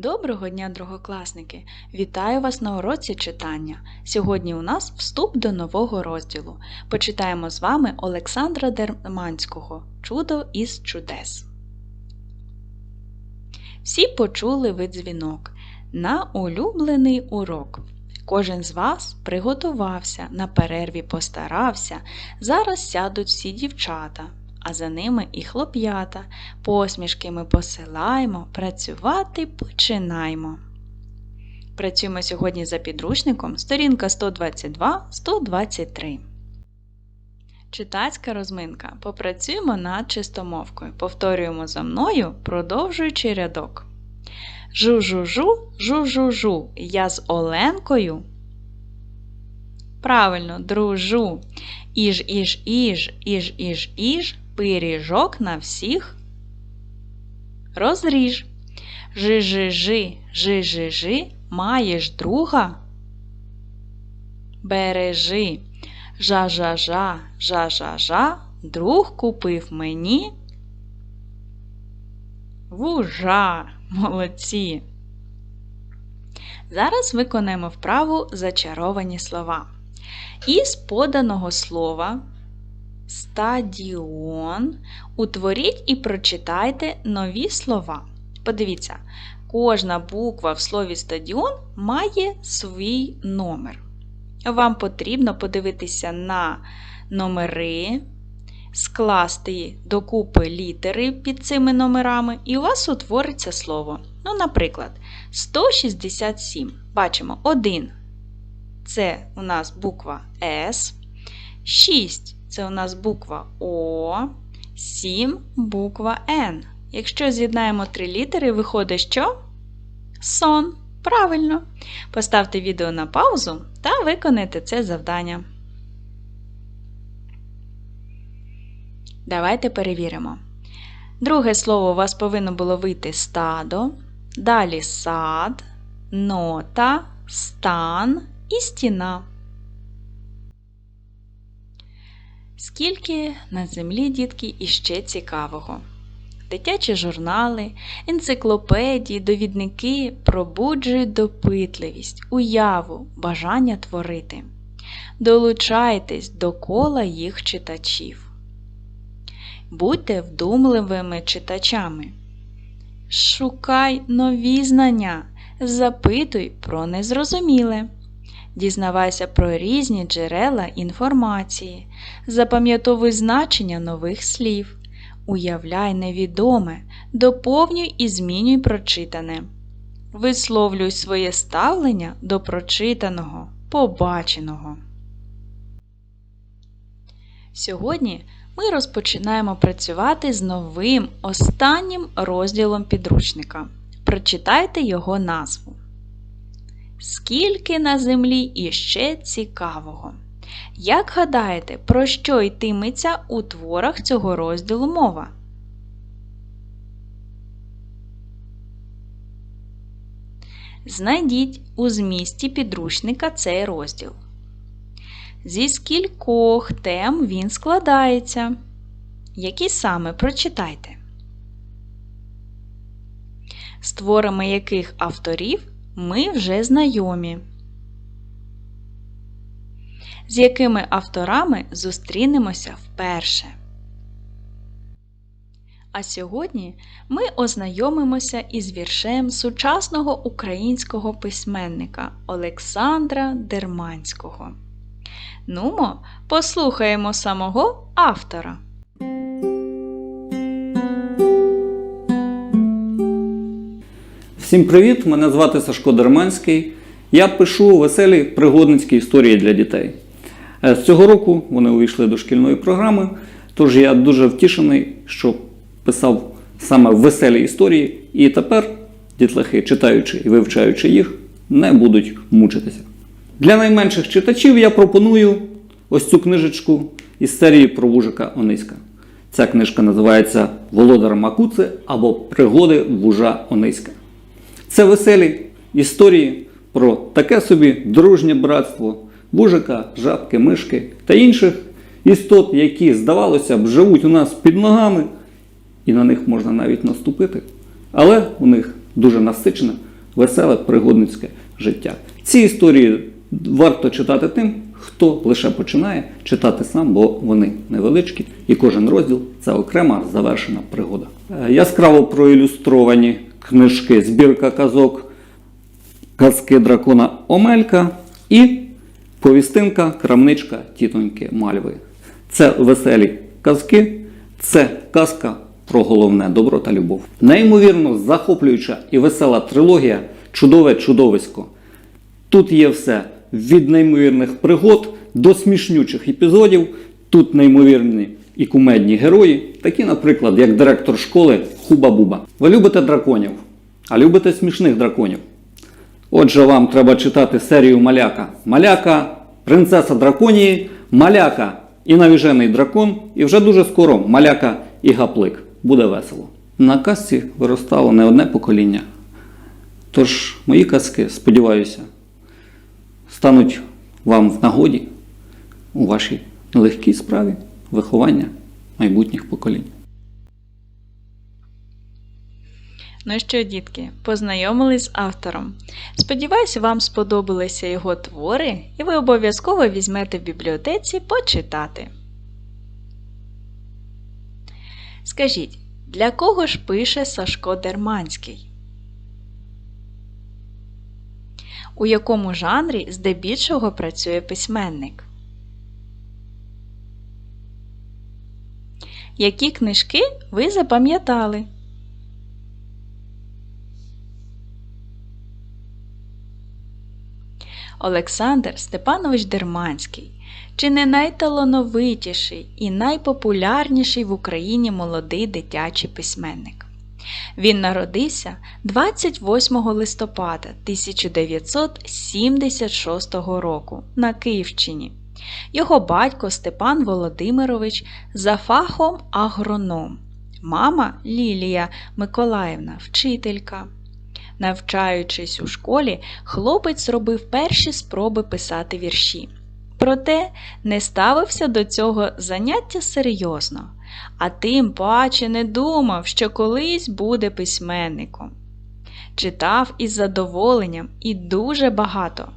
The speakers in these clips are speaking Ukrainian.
Доброго дня, другокласники! Вітаю вас на уроці читання. Сьогодні у нас вступ до нового розділу. Почитаємо з вами Олександра Дерманського Чудо із чудес. Всі почули ви дзвінок на улюблений урок. Кожен з вас приготувався, на перерві постарався. Зараз сядуть всі дівчата, а за ними і хлоп'ята. Посмішки ми посилаємо, працювати починаймо. Працюємо сьогодні за підручником сторінка 122-123. Читацька розминка. Попрацюємо над чистомовкою. Повторюємо за мною, продовжуючи рядок. Жу-жу-жу, жу-жу-жу. Я з Оленкою. Правильно, дружу. Іж, іж, іж, іж, іж, іж, пиріжок на всіх. Розріж. Жи-жи-жи, жи-жи-жи, маєш друга. Бережи. Жа-жа-жа, жа-жа-жа, друг купив мені. Вужа, молодці. Зараз виконаємо вправу зачаровані слова. Із поданого слова стадіон утворіть і прочитайте нові слова. Подивіться, кожна буква в слові стадіон має свій номер. Вам потрібно подивитися на номери, скласти докупи літери під цими номерами, і у вас утвориться слово. Ну, наприклад, 167. Бачимо 1. Це у нас буква С. 6 це у нас буква О. 7 буква Н. Якщо з'єднаємо три літери, виходить що? Сон. Правильно. Поставте відео на паузу та виконайте це завдання. Давайте перевіримо. Друге слово у вас повинно було вийти стадо, далі сад, нота, стан і стіна. Скільки на землі, дітки, іще цікавого. Дитячі журнали, енциклопедії, довідники пробуджують допитливість, уяву, бажання творити. Долучайтесь до кола їх читачів. Будьте вдумливими читачами. Шукай нові знання, запитуй про незрозуміле. Дізнавайся про різні джерела інформації, запам'ятовуй значення нових слів. Уявляй невідоме, доповнюй і змінюй прочитане. Висловлюй своє ставлення до прочитаного, побаченого. Сьогодні ми розпочинаємо працювати з новим останнім розділом підручника. Прочитайте його назву. Скільки на землі іще цікавого! Як гадаєте, про що йтиметься у творах цього розділу мова? Знайдіть у змісті підручника цей розділ. Зі скількох тем він складається? Які саме прочитайте? З творами яких авторів ми вже знайомі? з якими авторами зустрінемося вперше. А сьогодні ми ознайомимося із віршем сучасного українського письменника Олександра Дерманського. Нумо, послухаємо самого автора. Всім привіт! Мене звати Сашко Дерманський. Я пишу веселі пригодницькі історії для дітей. Е, З цього року вони увійшли до шкільної програми, тож я дуже втішений, що писав саме веселі історії, і тепер дітлахи, читаючи і вивчаючи їх, не будуть мучитися. Для найменших читачів я пропоную ось цю книжечку із серії про вужика Ониська. Ця книжка називається Володар Макуци або Пригоди вужа Ониська. Це веселі історії про таке собі дружнє братство вужика, жабки, мишки та інших істот, які, здавалося б, живуть у нас під ногами, і на них можна навіть наступити. Але у них дуже насичене веселе пригодницьке життя. Ці історії варто читати тим, хто лише починає читати сам, бо вони невеличкі, і кожен розділ це окрема завершена пригода. Е, Яскраво проілюстровані книжки Збірка казок, казки дракона Омелька і повістинка Крамничка тітоньки Мальви. Це веселі казки, це казка про головне добро та любов. Неймовірно захоплююча і весела трилогія Чудове чудовисько. Тут є все від неймовірних пригод до смішнючих епізодів. Тут неймовірні і кумедні герої, такі, наприклад, як директор школи Хуба-Буба. Ви любите драконів, а любите смішних драконів. Отже, вам треба читати серію Маляка. Маляка, принцеса драконії, Маляка і навіжений дракон, і вже дуже скоро Маляка і Гаплик. Буде весело. На казці виростало не одне покоління. Тож мої казки, сподіваюся, стануть вам в нагоді у вашій нелегкій справі виховання майбутніх поколінь. Ну що, дітки, познайомились з автором. Сподіваюся, вам сподобалися його твори, і ви обов'язково візьмете в бібліотеці почитати. Скажіть, для кого ж пише Сашко Дерманський? У якому жанрі здебільшого працює письменник? Які книжки ви запам'ятали? Олександр Степанович Дерманський чи не найталановитіший і найпопулярніший в Україні молодий дитячий письменник. Він народився 28 листопада 1976 року на Київщині. Його батько Степан Володимирович за фахом агроном, мама Лілія Миколаївна, вчителька. Навчаючись у школі, хлопець робив перші спроби писати вірші. Проте не ставився до цього заняття серйозно, а тим паче не думав, що колись буде письменником. Читав із задоволенням і дуже багато,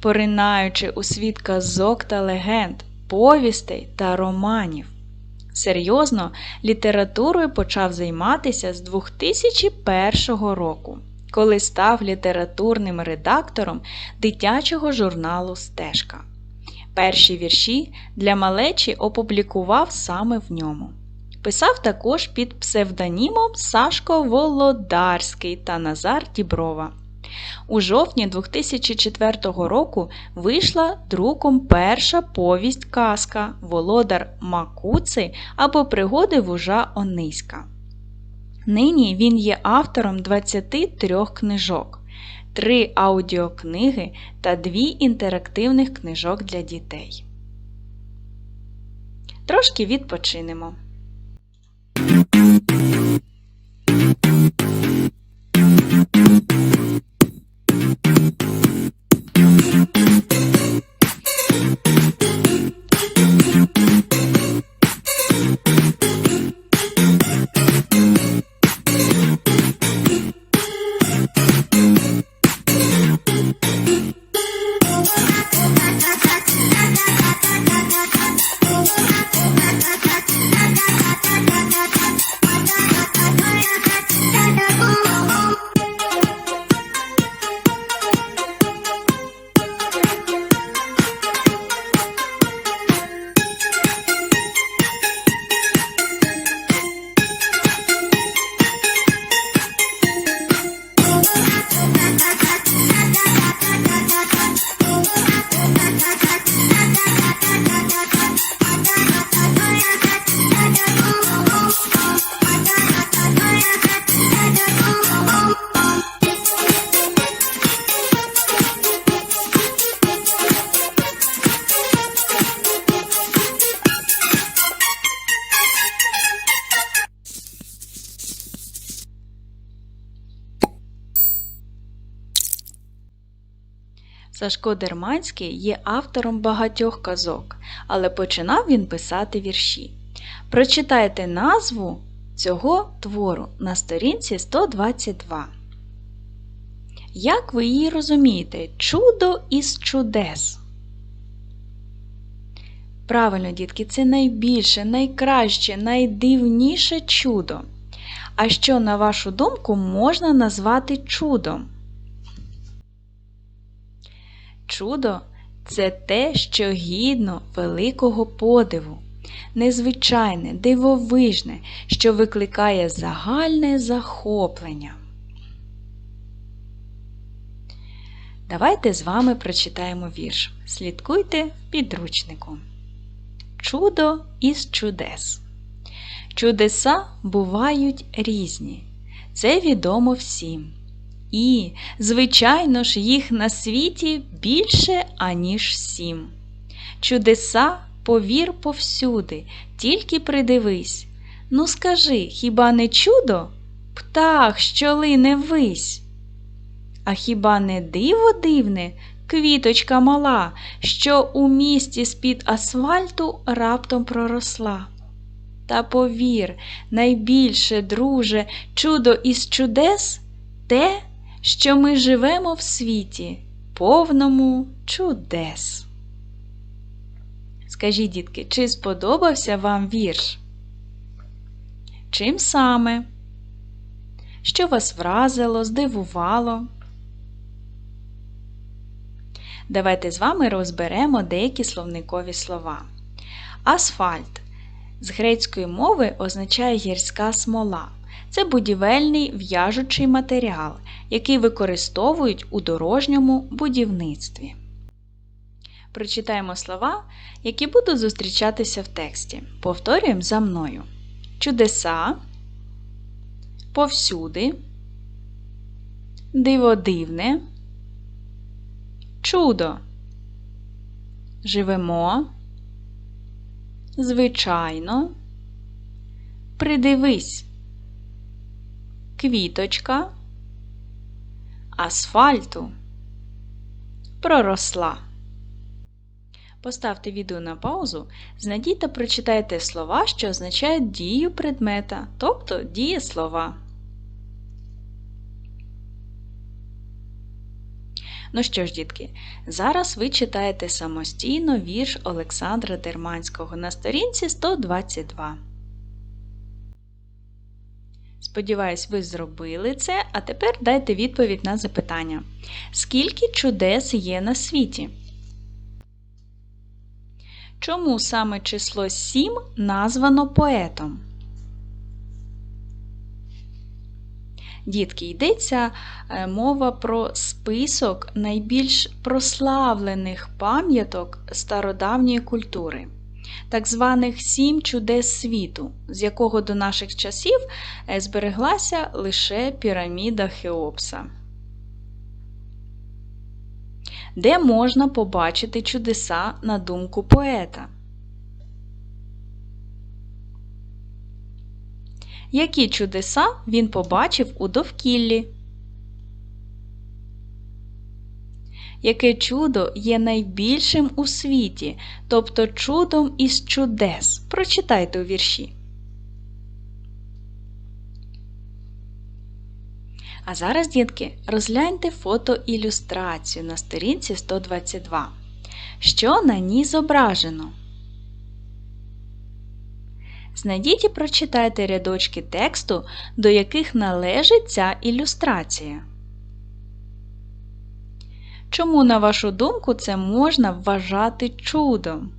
поринаючи у світ казок та легенд, повістей та романів. Серйозно літературою почав займатися з 2001 року коли став літературним редактором дитячого журналу Стежка. Перші вірші для малечі опублікував саме в ньому. Писав також під псевдонімом Сашко Володарський та Назар Діброва. У жовтні 2004 року вийшла друком перша повість казка Володар Макуци або Пригоди вужа Ониська. Нині він є автором 23 книжок, 3 аудіокниги та 2 інтерактивних книжок для дітей. Трошки відпочинемо. Thank you. Сашко Дерманський є автором багатьох казок, але починав він писати вірші. Прочитайте назву цього твору на сторінці 122. Як ви її розумієте? Чудо із чудес. Правильно, дітки, це найбільше, найкраще, найдивніше чудо. А що, на вашу думку, можна назвати чудом? Чудо це те, що гідно великого подиву, незвичайне, дивовижне, що викликає загальне захоплення. Давайте з вами прочитаємо вірш. Слідкуйте в підручнику. Чудо із чудес. Чудеса бувають різні. Це відомо всім. І, звичайно ж, їх на світі більше, аніж сім. Чудеса, повір повсюди, тільки придивись. Ну скажи, хіба не чудо? Птах, що лине ввись? А хіба не диво дивне, квіточка мала, що у місті з-під асфальту раптом проросла? Та повір, найбільше, друже, чудо із чудес те, що ми живемо в світі, повному чудес. Скажіть, дітки, чи сподобався вам вірш? Чим саме? Що вас вразило, здивувало? Давайте з вами розберемо деякі словникові слова. Асфальт з грецької мови означає гірська смола. Це будівельний в'яжучий матеріал, який використовують у дорожньому будівництві. Прочитаємо слова, які будуть зустрічатися в тексті. Повторюємо за мною: чудеса, повсюди, диводивне, чудо. Живемо, звичайно, придивись квіточка асфальту проросла. Поставте відео на паузу, знайдіть та прочитайте слова, що означають дію предмета, тобто дієслова. Ну що ж, дітки, зараз ви читаєте самостійно вірш Олександра Дерманського на сторінці 122. Сподіваюсь, ви зробили це, а тепер дайте відповідь на запитання. Скільки чудес є на світі? Чому саме число 7 названо поетом? Дітки, йдеться е, мова про список найбільш прославлених пам'яток стародавньої культури так званих сім чудес світу, з якого до наших часів е, збереглася лише піраміда Хеопса. Де можна побачити чудеса на думку поета? Які чудеса він побачив у довкіллі? Яке чудо є найбільшим у світі, тобто чудом із чудес. Прочитайте у вірші. А зараз, дітки, розгляньте фотоілюстрацію на сторінці 122. Що на ній зображено? Знайдіть і прочитайте рядочки тексту, до яких належить ця ілюстрація. Чому, на вашу думку, це можна вважати чудом?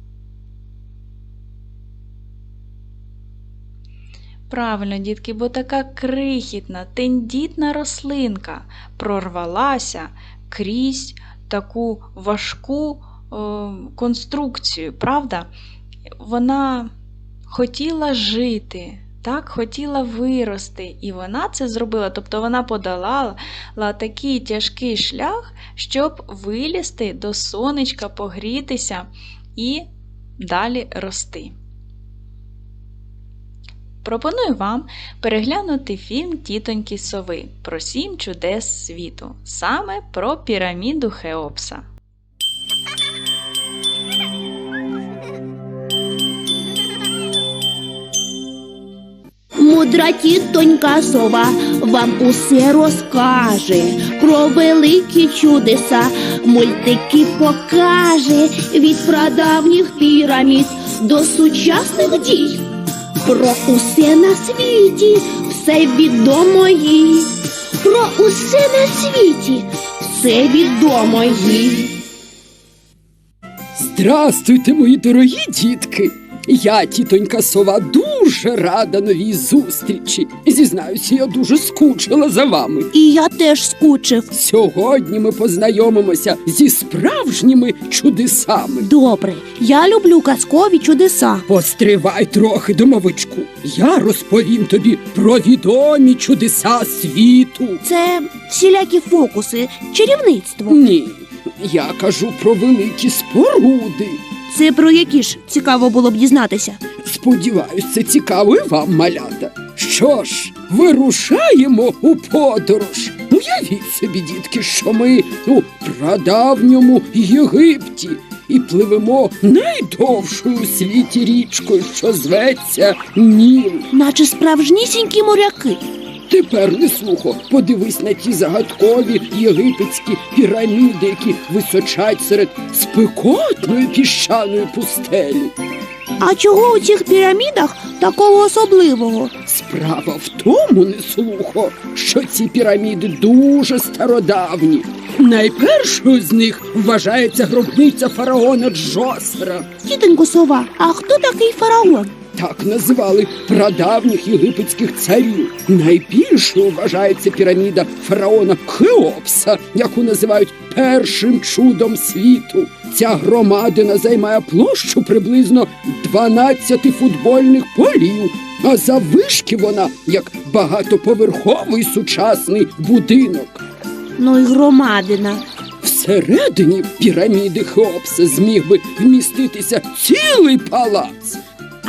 Правильно, дітки, бо така крихітна, тендітна рослинка прорвалася крізь таку важку е, конструкцію, правда? Вона хотіла жити, так хотіла вирости, і вона це зробила, тобто вона подолала такий тяжкий шлях, щоб вилізти до сонечка, погрітися і далі рости. Пропоную вам переглянути фільм Тітоньки Сови про сім чудес світу, саме про піраміду Хеопса. Мудра тітонька сова вам усе розкаже про великі чудеса, мультики покаже від прадавніх пірамід до сучасних дій. Про усе на світі, все відомо їй. Про усе на світі, все відомо їй. Здрастуйте, мої дорогі дітки. Я, тітонька сова, дуже рада новій зустрічі. Зізнаюся, я дуже скучила за вами. І я теж скучив. Сьогодні ми познайомимося зі справжніми чудесами. Добре, я люблю казкові чудеса. Постривай трохи, домовичку. Я розповім тобі про відомі чудеса світу. Це всілякі фокуси, чарівництво. Ні, я кажу про великі споруди. Це про які ж цікаво було б дізнатися. Сподіваюсь, це цікаво і вам, малята. Що ж, вирушаємо у подорож. Уявіть собі, дітки, що ми у прадавньому Єгипті і пливемо найдовшою у світі річкою, що зветься Ніл. Наче справжнісінькі моряки. Тепер не слухо, подивись на ті загадкові єгипетські піраміди, які височать серед спекотної піщаної пустелі. А чого у цих пірамідах такого особливого? Справа в тому, не слухо, що ці піраміди дуже стародавні. Найпершою з них вважається гробниця фараона Джосера. Тітонько сова, а хто такий фараон? Так називали прадавніх єгипетських царів. Найбільшою вважається піраміда фараона Хеопса, яку називають першим чудом світу. Ця громадина займає площу приблизно 12 футбольних полів. А завишки вона як багатоповерховий сучасний будинок. Ну і громадина. Всередині піраміди Хеопса зміг би вміститися цілий палац.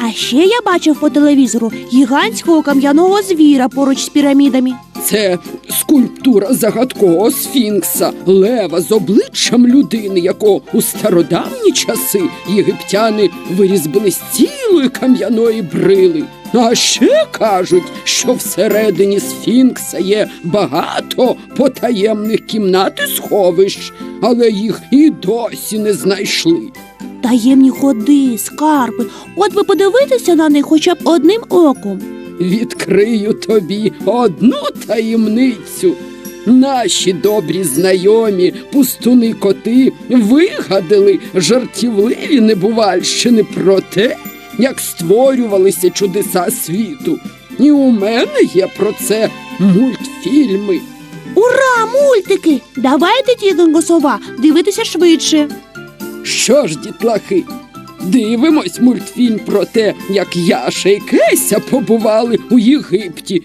А ще я бачив по телевізору гігантського кам'яного звіра поруч з пірамідами. Це скульптура загадкового сфінкса, лева з обличчям людини, якого у стародавні часи єгиптяни вирізбили з цілої кам'яної брили. А ще кажуть, що всередині сфінкса є багато потаємних кімнат і сховищ, але їх і досі не знайшли. Таємні ходи, скарби. От би подивитися на них хоча б одним оком. Відкрию тобі одну таємницю. Наші добрі знайомі пустуни коти вигадали жартівливі небувальщини про те, як створювалися чудеса світу. І у мене є про це мультфільми. Ура, мультики! Давайте, тітонько сова, дивитися швидше. Що ж, дітлахи, дивимось мультфільм про те, як Яша і Кеся побували у Єгипті.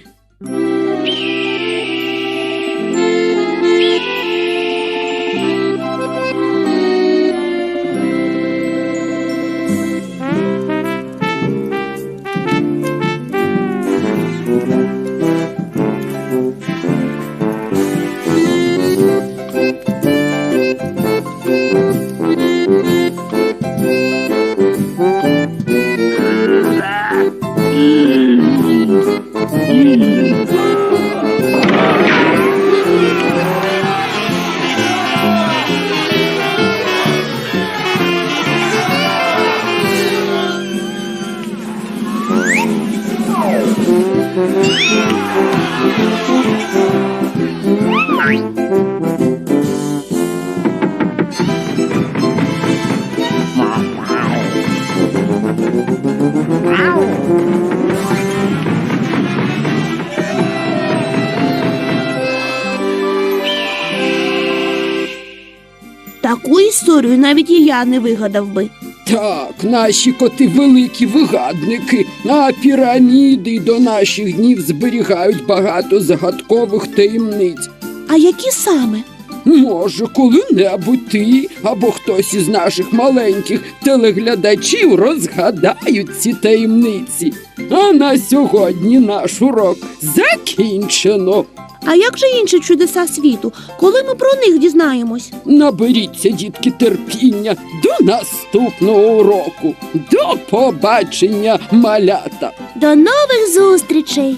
Історію навіть і я не вигадав би. Так, наші коти великі вигадники, а піраміди до наших днів зберігають багато загадкових таємниць. А які саме? Може, коли-небудь ти або хтось із наших маленьких телеглядачів розгадають ці таємниці. А на сьогодні наш урок закінчено. А як же інші чудеса світу? Коли ми про них дізнаємось? Наберіться, дітки, терпіння до наступного уроку. До побачення, малята! До нових зустрічей!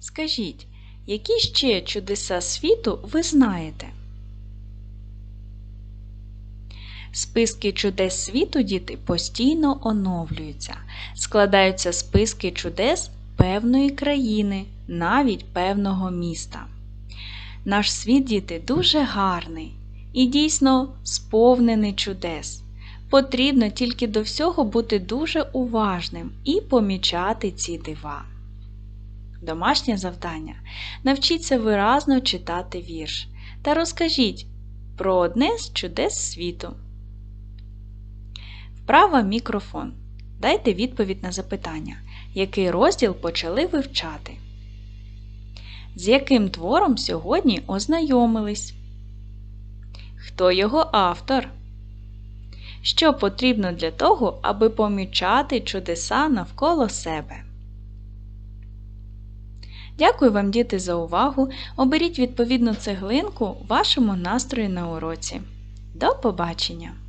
Скажіть, які ще чудеса світу ви знаєте? Списки чудес світу діти постійно оновлюються. Складаються списки чудес певної країни, навіть певного міста. Наш світ, діти, дуже гарний і дійсно сповнений чудес. Потрібно тільки до всього бути дуже уважним і помічати ці дива. Домашнє завдання. Навчіться виразно читати вірш та розкажіть про одне з чудес світу. Вправа мікрофон. Дайте відповідь на запитання, який розділ почали вивчати. З яким твором сьогодні ознайомились? Хто його автор? Що потрібно для того, аби помічати чудеса навколо себе? Дякую вам, діти, за увагу. Оберіть відповідну цеглинку вашому настрою на уроці. До побачення!